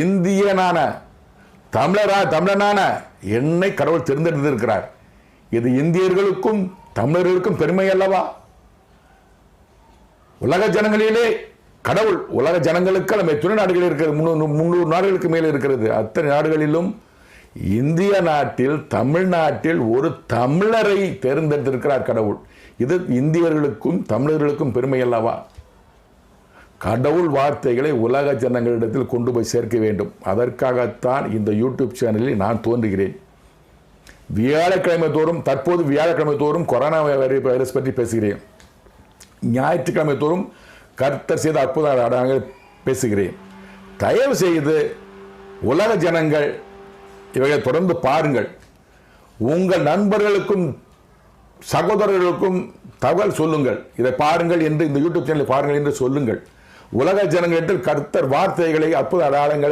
இந்தியனான தமிழரா தமிழனான என்னை கடவுள் தேர்ந்தெடுத்திருக்கிறார் இது இந்தியர்களுக்கும் தமிழர்களுக்கும் பெருமை அல்லவா? உலக ஜனங்களிலே கடவுள் உலக ஜனங்களுக்கு நம்ம துணை நாடுகள் இருக்கிறது முன்னூறு முந்நூறு நாடுகளுக்கு மேலே இருக்கிறது. அத்தனை நாடுகளிலும் இந்திய நாட்டில் தமிழ்நாட்டில் ஒரு தமிழரை தேர்ந்தெடுத்திருக்கிறார் கடவுள். இது இந்தியர்களுக்கும் தமிழர்களுக்கும் பெருமை அல்லவா? கடவுள் வார்த்தைகளை உலக ஜனங்களிடத்தில் கொண்டு போய் சேர்க்க வேண்டும். அதற்காகத்தான் இந்த யூடியூப் சேனலில் நான் தோன்றுகிறேன். வியாழக்கிழமை தோறும் தற்போது வியாழக்கிழமை தோறும் கொரோனா வைர- வைரஸ் பற்றி பேசுகிறேன். ஞாயிற்றுக்கிழமை தோறும் கர்த்தர் செய்த அற்புத அடங்கள் பேசுகிறேன். தயவு செய்து உலக ஜனங்கள் இவைகளை தொடர்ந்து பாருங்கள். உங்கள் நண்பர்களுக்கும் சகோதரர்களுக்கும் தகவல் சொல்லுங்கள். இதை பாருங்கள் என்று இந்த யூடியூப் சேனலை பாருங்கள் என்று சொல்லுங்கள். உலக ஜனங்களிடத்தில் கர்த்தர் வார்த்தைகளை அற்புத அடையாளங்களை